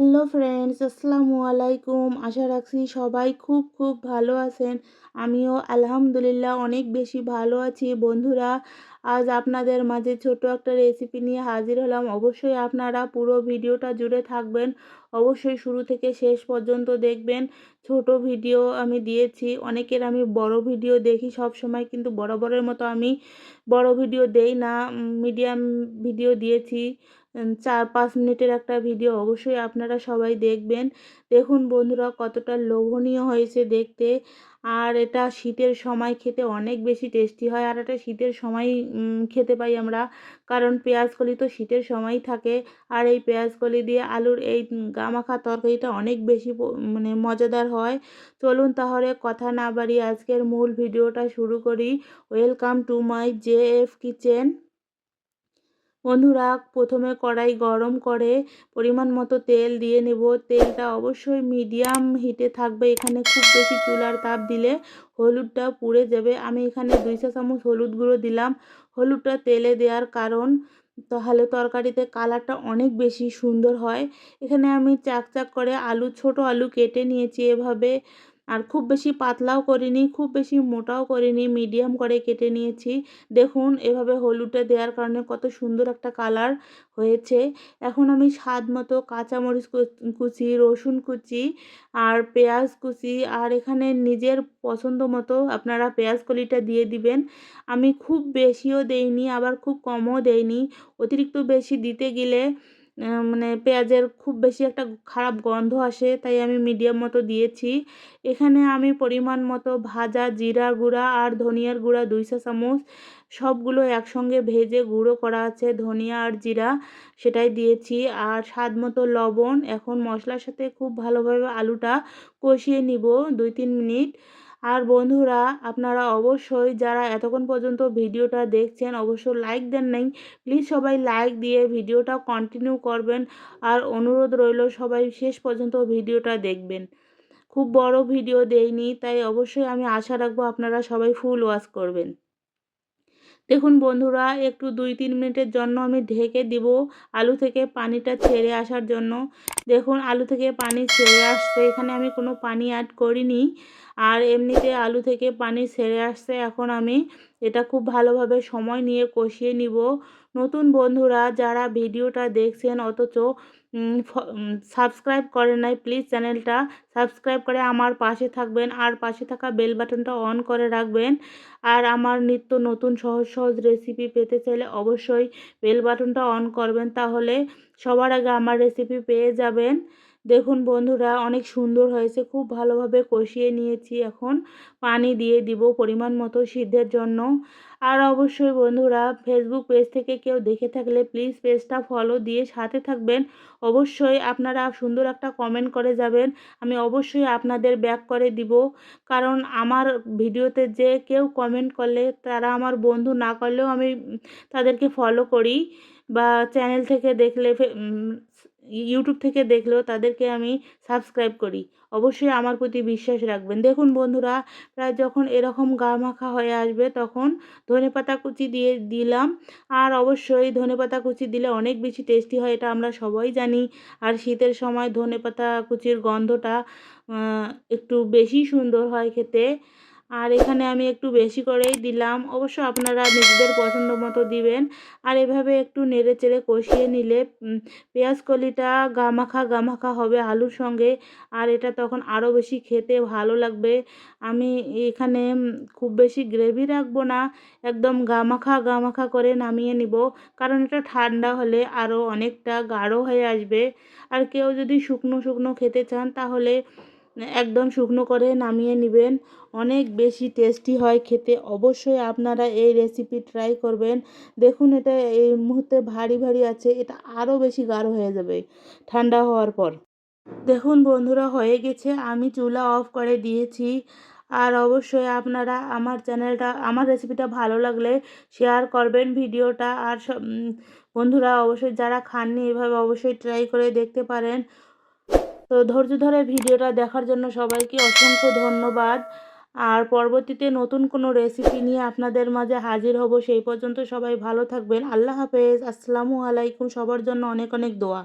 Hello friends, আসসালামু আলাইকুম। আশা রাখছি সবাই খুব খুব ভালো আছেন। আমিও আলহামদুলিল্লাহ অনেক বেশি ভালো আছি। বন্ধুরা, আজ আপনাদের মাঝে ছোট একটা রেসিপি নিয়ে হাজির হলাম। অবশ্যই আপনারা পুরো ভিডিওটা জুড়ে থাকবেন। অবশ্যই শুরু থেকে শেষ পর্যন্ত দেখবেন। ছোট ভিডিও আমি দিয়েছি। অনেকের আমি বড় ভিডিও দেখি সব সময় কিন্তু বরাবরের মতো আমি বড় ভিডিও দেই না। মিডিয়াম ভিডিও দিয়েছি। চার পাঁচ মিনিটের একটা ভিডিও অবশ্যই আপনারা সবাই দেখবেন। দেখুন বন্ধুরা কতটা লোভনীয় হয়েছে দেখতে। আর এটা শীতের সময় খেতে অনেক বেশি টেস্টি হয়। আর এটা শীতের সময় খেতে পাই আমরা। কারণ পেঁয়াজকলি তো শীতের সময়ই থাকে। আর এই পেঁয়াজকলি দিয়ে আলুর এই গামাখা তরকারিটা অনেক বেশি মানে মজাদার হয়। চলুন তাহলে কথা না বাড়িয়ে আজকের মূল ভিডিওটা শুরু করি। Welcome to my J F kitchen. বন্ধুরা প্রথমে কড়াই গরম করে পরিমাণ মতো তেল দিয়ে নেব। তেলটা অবশ্যই মিডিয়াম হিটে থাকবে, এখানে খুব বেশি চুলার তাপ দিলে হলুদটা পুড়ে যাবে। আমি এখানে দুইশো চামচ হলুদ গুঁড়ো দিলাম। হলুদটা তেলে দেওয়ার কারণ, তাহলে তরকারিতে কালারটা অনেক বেশি সুন্দর হয়। এখানে আমি চাক চাক করে আলু, ছোট আলু কেটে নিয়েছি এভাবে। আর খুব বেশি পাতলাও করিনি, খুব বেশি মোটাও করিনি মিডিয়াম করে কেটে নিয়েছি। দেখুন, এভাবে হলুদটা দেওয়ার কারণে কত সুন্দর একটা কালার হয়েছে। এখন আমি স্বাদ মতো কাঁচামরিচ কুচি, রসুন কুচি আর পেঁয়াজ কুচি আর এখানে নিজের পছন্দ মতো আপনারা পেঁয়াজ কলিটা দিয়ে দিবেন। আমি খুব বেশিও দেইনি, আবার খুব কমও দেইনি। অতিরিক্ত বেশি দিতে গেলে মানে পেঁয়াজের খুব বেশি একটা খারাপ গন্ধ আসে, তাই আমি মিডিয়াম মতো দিয়েছি। এখানে আমি পরিমাণ মতো ভাজা জিরা গুঁড়া আর ধনিয়ার গুঁড়া দুইশো চামচ, সবগুলো একসঙ্গে ভেজে গুঁড়ো করা আছে ধনিয়া আর জিরা, সেটাই দিয়েছি। আর স্বাদ মতো লবণ, এখন মশলার সাথে খুব ভালোভাবে আলুটা কষিয়ে নিব দুই তিন মিনিট। আর বন্ধুরা, আপনারা অবশ্যই যারা এতক্ষণ পর্যন্ত ভিডিওটা দেখছেন, অবশ্যই লাইক দেন নাই। প্লিজ সবাই লাইক দিয়ে ভিডিওটা কন্টিনিউ করবেন। আর অনুরোধ রইল, সবাই শেষ পর্যন্ত ভিডিওটা দেখবেন। খুব বড় ভিডিও দেইনি, তাই অবশ্যই আমি আশা রাখব আপনারা সবাই ফুল ওয়াশ করবেন। দেখুন বন্ধুরা, একটু দুই তিন মিনিটের জন্য আমি ঢেকে দিব আলু থেকে পানিটা ছেড়ে আসার জন্য। দেখুন, আলু থেকে পানি ছেড়ে আসছে, এখানে আমি কোনো পানি অ্যাড করিনি। আর এমনিতে আলু থেকে পানি ছেড়ে আসছে, এখন আমি এটা খুব ভালোভাবে সময় নিয়ে কষিয়ে নিব। নতুন বন্ধুরা, যারা ভিডিওটা দেখছেন, অথচ সাবস্ক্রাইব করেন নাই প্লিজ চ্যানেলটা সাবস্ক্রাইব করে আমার পাশে থাকবেন আর পাশে থাকা বেল বাটনটা অন করে রাখবেন। আর আমার নিত্য নতুন সহজ সহজ রেসিপি পেতে চাইলে অবশ্যই বেল বাটনটা অন করবেন, তাহলে সবার আগে আমার রেসিপি পেয়ে যাবেন। দেখুন বন্ধুরা, অনেক সুন্দর হয়েছে। খুব ভালোভাবে কষিয়ে নিয়েছি এখন। পানি দিয়ে দিব পরিমাণ মতো সিদ্ধের জন্য। আর অবশ্যই বন্ধুরা ফেসবুক পেজ থেকে কেউ দেখে থাকলে প্লিজ পেজটা ফলো দিয়ে সাথে থাকবেন। অবশ্যই আপনারা সুন্দর একটা কমেন্ট করে যাবেন। আমি অবশ্যই আপনাদের ব্যাক করে দিব। কারণ আমার ভিডিওতে যে কেউ কমেন্ট করলে, তারা আমার বন্ধু না করলেও আমি তাদেরকে ফলো করি। বা চ্যানেল থেকে দেখলে ইউটিউব থেকে দেখলেও তাদেরকে আমি সাবস্ক্রাইব করি। অবশ্যই আমার প্রতি বিশ্বাস রাখবেন। দেখুন বন্ধুরা, প্রায় যখন এরকম গা মাখা হয়ে আসবে, তখন ধনে পাতা কুচি দিয়ে দিলাম। আর অবশ্যই ধনে পাতা কুচি দিলে অনেক বেশি টেস্টি হয়, এটা আমরা সবাই জানি। আর শীতের সময় ধনে পাতা কুচির গন্ধটা একটু বেশি সুন্দর হয় খেতে। আর এখানে আমি একটু বেশি করেই দিলাম। অবশ্য আপনারা নিজেদের পছন্দ মতো দিবেন। আর এভাবে একটু নেড়ে চেড়ে কষিয়ে নিলে পেঁয়াজ কলিটা গামাখা গামাখা হবে আলুর সঙ্গে। আর এটা তখন আরও বেশি খেতে ভালো লাগবে। আমি এখানে খুব বেশি গ্রেভি রাখব না। একদম গামাখা গামাখা করে নামিয়ে নিব। কারণ এটা ঠান্ডা হলে আরও অনেকটা গাঢ় হয়ে আসবে। আর কেউ যদি শুকনো শুকনো খেতে চান তাহলে একদম শুকনো করে নামিয়ে নেবেন। অনেক বেশি টেস্টি হয় খেতে। অবশ্যই আপনারা এই রেসিপি ট্রাই করবেন। দেখুন, এটা এই মুহূর্তে ভারী ভারী আছে, এটা আরও বেশি গাঢ় হয়ে যাবে ঠান্ডা হওয়ার পর। দেখুন বন্ধুরা, হয়ে গেছে। আমি চুলা অফ করে দিয়েছি। আর অবশ্যই আপনারা আমার চ্যানেলটা, আমার রেসিপিটা ভালো লাগলে শেয়ার করবেন ভিডিওটা। আর বন্ধুরা, অবশ্যই যারা খাননি, এভাবে অবশ্যই ট্রাই করে দেখতে পারেন। তো ধৈর্য ধরে ভিডিওটা দেখার জন্য সবাইকে অসংখ্য ধন্যবাদ। আর পরবর্তীতে নতুন কোনো রেসিপি নিয়ে আপনাদের মাঝে হাজির হব সেই পর্যন্ত সবাই ভালো থাকবেন। আল্লাহ হাফেজ। আসসালামু আলাইকুম। সবার জন্য অনেক অনেক দোয়া।